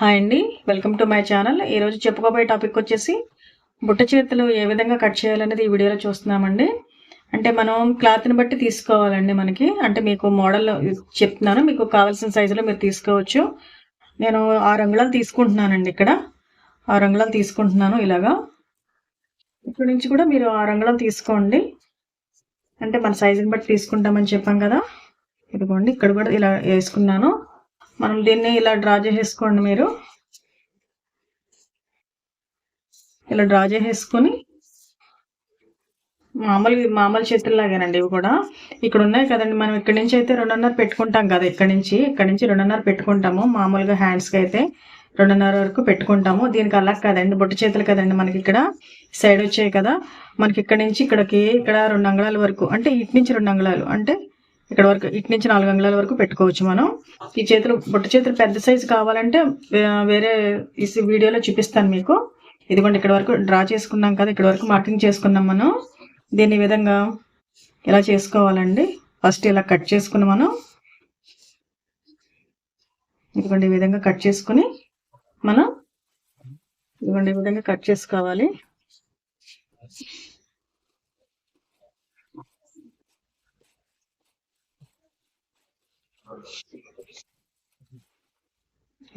Hi అండి. Welcome to my channel. ఈరోజు చెప్పుకోబోయే టాపిక్ వచ్చేసి బుట్ట చేతులు ఏ విధంగా కట్ చేయాలనేది ఈ వీడియోలో చూస్తున్నామండి. అంటే మనం క్లాత్ని బట్టి తీసుకోవాలండి మనకి. అంటే మీకు మోడల్ చెప్తున్నాను. మీకు కావాల్సిన సైజులో మీరు తీసుకోవచ్చు. నేను ఆరు అంగుళాలు తీసుకుంటున్నానండి ఇక్కడ. ఆరు అంగుళాలు తీసుకుంటున్నాను ఇలాగా. ఇక్కడ నుంచి కూడా మీరు ఆరు అంగుళాలు తీసుకోండి. అంటే మన సైజుని బట్టి తీసుకుంటామని చెప్పాం కదా. ఇదిగోండి ఇక్కడ కూడా ఇలా వేసుకున్నాను. మనం దీన్ని ఇలా డ్రా చేసేసుకోండి మీరు. ఇలా డ్రా చేసేసుకొని మామూలు మామూలు చేతుల్లాగానండి ఇవి కూడా. ఇక్కడ ఉన్నాయి కదండి మనం ఇక్కడ నుంచి అయితే రెండున్నర పెట్టుకుంటాం కదా ఇక్కడ నుంచి. ఇక్కడ నుంచి రెండున్నర పెట్టుకుంటాము మామూలుగా హ్యాండ్స్కి అయితే రెండున్నర వరకు పెట్టుకుంటాము. దీనికి అలా కదండి బొట్టు చేతులు కదండి మనకి ఇక్కడ. సైడ్ వచ్చాయి కదా మనకి ఇక్కడ నుంచి ఇక్కడికి ఇక్కడ రెండు అంగళాల వరకు అంటే ఇటు నుంచి రెండు అంగళాలు అంటే ఇక్కడ వరకు ఇటు నుంచి నాలుగు అంగుళాల వరకు పెట్టుకోవచ్చు మనం. ఈ చేతులు బుట్ట చేతులు పెద్ద సైజు కావాలంటే వేరే ఈ వీడియోలో చూపిస్తాను మీకు. ఇదిగోండి ఇక్కడ వరకు డ్రా చేసుకున్నాం కదా ఇక్కడ వరకు మార్కింగ్ చేసుకున్నాం మనం. దీన్ని విధంగా ఇలా చేసుకోవాలండి. ఫస్ట్ ఇలా కట్ చేసుకుని మనం. ఇదిగోండి ఈ విధంగా కట్ చేసుకుని మనం ఇదిగోండి ఈ విధంగా కట్ చేసుకోవాలి.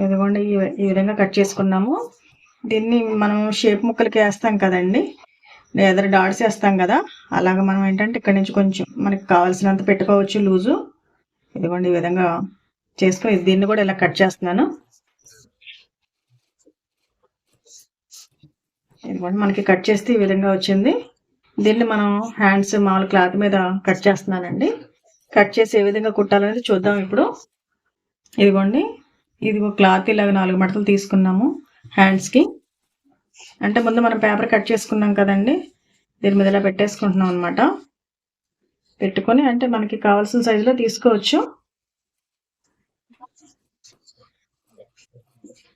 ఇదిగోండి ఈ విధంగా కట్ చేసుకున్నాము. దీన్ని మనం షేప్ ముక్కలకి వేస్తాం కదండి. లేదా డాట్స్ వేస్తాం కదా. అలాగ మనం ఏంటంటే ఇక్కడ నుంచి కొంచెం మనకి కావాల్సినంత పెట్టుకోవచ్చు లూజు. ఇదిగోండి ఈ విధంగా చేసుకుని దీన్ని కూడా ఇలా కట్ చేస్తున్నాను. ఇదిగోండి మనకి కట్ చేస్తే ఈ విధంగా వచ్చింది. దీన్ని మనం హ్యాండ్స్ మామూలు క్లాత్ మీద కట్ చేస్తున్నానండి. కట్ చేసి ఏ విధంగా కుట్టాలనేది చూద్దాం ఇప్పుడు. ఇదిగోండి. ఇది క్లాత్ ఇలాగ నాలుగు మడతలు తీసుకున్నాము హ్యాండ్స్కి. అంటే ముందు మనం పేపర్ కట్ చేసుకున్నాం కదండి. దీని మీద ఇలా పెట్టేసుకుంటున్నాం అనమాట పెట్టుకొని అంటే మనకి కావాల్సిన సైజులో తీసుకోవచ్చు.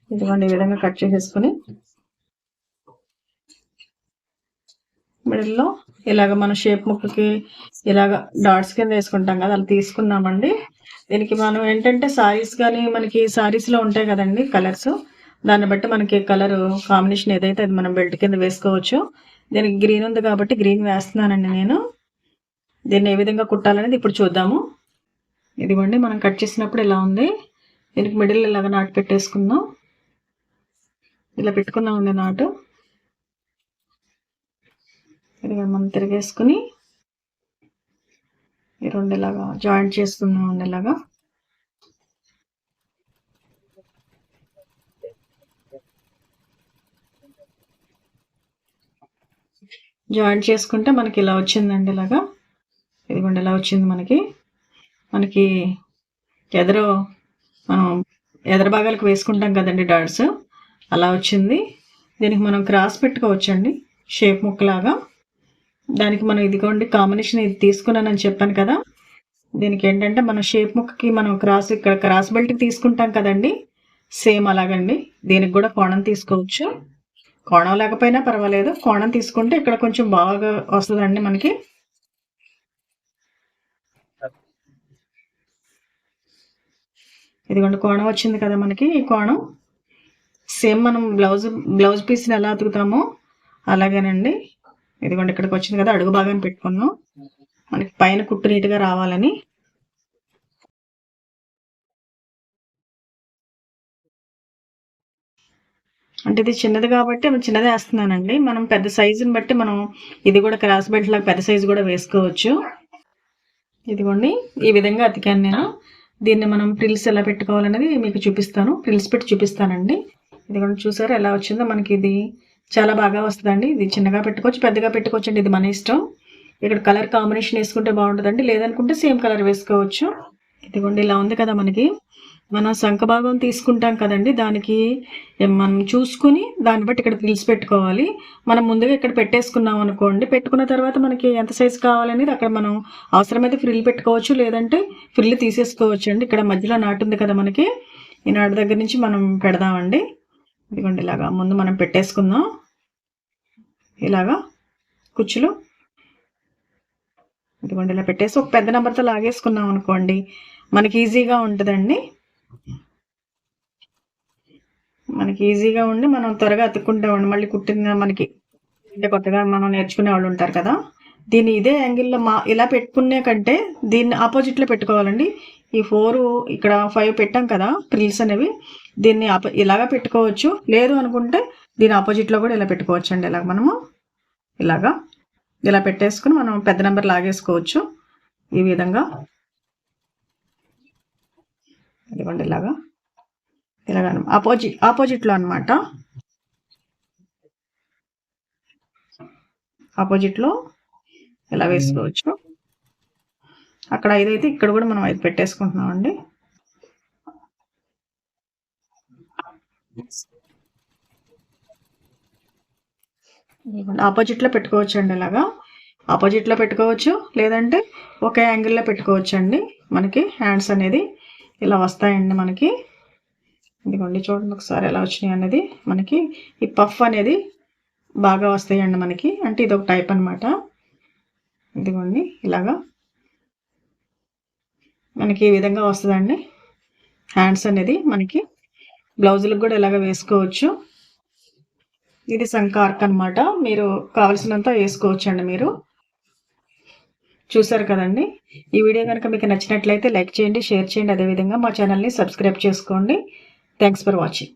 ఇదిగోండి ఈ విధంగా కట్ చేసేసుకుని. మిడిల్లో ఇలాగ మన షేప్ ముక్కకి ఇలాగ డాట్స్ కింద వేసుకుంటాం కదా అలా తీసుకున్నామండి. దీనికి మనం ఏంటంటే సారీస్ కానీ మనకి సారీస్లో ఉంటాయి కదండి కలర్స్ దాన్ని బట్టి మనకి కలర్ కాంబినేషన్ ఏదైతే అది మనం బెల్ట్ కింద వేసుకోవచ్చు. దీనికి గ్రీన్ ఉంది కాబట్టి గ్రీన్ వేస్తున్నానండి నేను. దీన్ని ఏ విధంగా కుట్టాలనేది ఇప్పుడు చూద్దాము. ఇదిగోండి మనం కట్ చేసినప్పుడు ఇలా ఉంది. దీనికి మిడిల్ ఇలాగ నాటు పెట్టేసుకుందాం. ఇలా పెట్టుకున్నామండి నాటు ఇదిగో మనం తిరిగేసుకుని ఈ రెండు ఇలాగా జాయింట్ చేస్తున్నాం ఇలాగా జాయింట్ చేసుకుంటే మనకి ఇలా వచ్చిందండి ఇలాగా. ఇదిగోండి ఇలా వచ్చింది మనకి. మనకి ఎదరు మనం ఎదర భాగాలకు వేసుకుంటాం కదండి డాట్స్. అలా వచ్చింది. దీనికి మనం క్రాస్ పెట్టుకోవచ్చండి. షేప్ ముక్కలాగా. దానికి మనం ఇదిగోండి కాంబినేషన్ ఇది తీసుకున్నానని చెప్పాను కదా. దీనికి ఏంటంటే మన షేప్ ముక్కకి మనం క్రాస్ ఇక్కడ క్రాస్ బెల్ట్ తీసుకుంటాం కదండి. సేమ్ అలాగండి. దీనికి కూడా కోణం తీసుకోవచ్చు. కోణం లేకపోయినా పర్వాలేదు. కోణం తీసుకుంటే ఇక్కడ కొంచెం బాగా వస్తుందండి మనకి. ఇదిగోండి కోణం వచ్చింది కదా మనకి ఈ కోణం. సేమ్ మనం బ్లౌజ్ బ్లౌజ్ పీస్ని ఎలా అతుకుతామో అలాగేనండి. ఇదిగోండి ఇక్కడికి వచ్చింది కదా అడుగు భాగాన్ని పెట్టుకున్నాం మనకి పైన కుట్టు నీట్గా రావాలని. అంటే ఇది చిన్నది కాబట్టి చిన్నదే వేస్తున్నానండి. మనం పెద్ద సైజుని బట్టి మనం ఇది కూడా క్రాస్ బెల్ట్ లాగా పెద్ద సైజు కూడా వేసుకోవచ్చు. ఇదిగోండి ఈ విధంగా అతికాను నేను. దీన్ని మనం ప్రిల్స్ ఎలా పెట్టుకోవాలనేది మీకు చూపిస్తాను. ప్రిల్స్ పెట్టి చూపిస్తానండి. ఇదిగోండి చూసారు ఎలా వచ్చిందో? మనకి ఇది చాలా బాగా వస్తుందండి. ఇది చిన్నగా పెట్టుకోవచ్చు పెద్దగా పెట్టుకోవచ్చు అండి ఇది మన ఇష్టం. ఇక్కడ కలర్ కాంబినేషన్ వేసుకుంటే బాగుంటుందండి. లేదనుకుంటే సేమ్ కలర్ వేసుకోవచ్చు. ఇదిగోండి ఇలా ఉంది కదా మనకి. మనం శంఖ భాగం తీసుకుంటాం కదండి. దానికి మనం చూసుకుని దాన్ని బట్టి ఇక్కడ పిలిచి పెట్టుకోవాలి. మనం ముందుగా ఇక్కడ పెట్టేసుకున్నాం అనుకోండి. పెట్టుకున్న తర్వాత మనకి ఎంత సైజు కావాలనేది అక్కడ మనం అవసరమైతే ఫ్రిల్ పెట్టుకోవచ్చు. లేదంటే ఫ్రిల్ తీసేసుకోవచ్చు అండి ఇక్కడ మధ్యలో నాటు ఉంది కదా మనకి. ఈ నాటు దగ్గర నుంచి మనం పెడదామండి. ఇదిగోండి ఇలాగా. ముందు మనం పెట్టేసుకుందాం. ఇలాగా కుచ్చులు. ఇదిగోండి ఇలా పెట్టేసి ఒక పెద్ద నెంబర్తో లాగేసుకున్నాం అనుకోండి మనకి ఈజీగా ఉంటుందండి. మనకి ఈజీగా ఉండి మనం త్వరగా అతుక్కుంటామండి మళ్ళీ కుట్టిన మనకి అంటే కొత్తగా మనం నేర్చుకునే వాళ్ళు ఉంటారు కదా. దీన్ని ఇదే యాంగిల్లో మా ఇలా పెట్టుకునే కంటే దీన్ని ఆపోజిట్లో పెట్టుకోవాలండి. ఈ ఫోర్ ఇక్కడ ఫైవ్ పెట్టాం కదా ప్రిల్స్ అనేవి. దీన్ని అప ఇలాగా పెట్టుకోవచ్చు. లేదు అనుకుంటే దీని ఆపోజిట్లో కూడా ఇలా పెట్టుకోవచ్చు అండి ఇలాగ మనము ఇలాగా ఇలా పెట్టేసుకుని మనం పెద్ద నెంబర్ లాగేసుకోవచ్చు. ఈ విధంగా ఇదిగోండి ఇలాగా. ఇలాగ ఆపోజిట్ ఆపోజిట్లో అనమాట ఆపోజిట్లో ఇలా వేసుకోవచ్చు. అక్కడ ఐదు అయితే ఇక్కడ కూడా మనం ఐదు పెట్టేసుకుంటున్నామండి. ఆపోజిట్లో పెట్టుకోవచ్చు అండి ఇలాగా ఆపోజిట్లో పెట్టుకోవచ్చు లేదంటే ఒకే యాంగిల్లో పెట్టుకోవచ్చు అండి మనకి. హ్యాండ్స్ అనేది ఇలా వస్తాయండి మనకి. ఇదిగోండి చూడండి ఒకసారి ఎలా వచ్చినాయి అనేది మనకి. ఈ పఫ్ అనేది బాగా వస్తాయండి మనకి. అంటే ఇది ఒక టైప్ అనమాట ఇదిగోండి ఇలాగా. మనకి ఈ విధంగా వస్తుందండి. హ్యాండ్స్ అనేది మనకి బ్లౌజులకు కూడా ఇలాగ వేసుకోవచ్చు. ఇది సంకార్క్ అనమాట మీరు కావలసినంత వేసుకోవచ్చు అండి మీరు. చూసారు కదండి? ఈ వీడియో కనుక మీకు నచ్చినట్లయితే లైక్ చేయండి షేర్ చేయండి. అదేవిధంగా మా ఛానల్ని సబ్స్క్రైబ్ చేసుకోండి. Thanks for watching.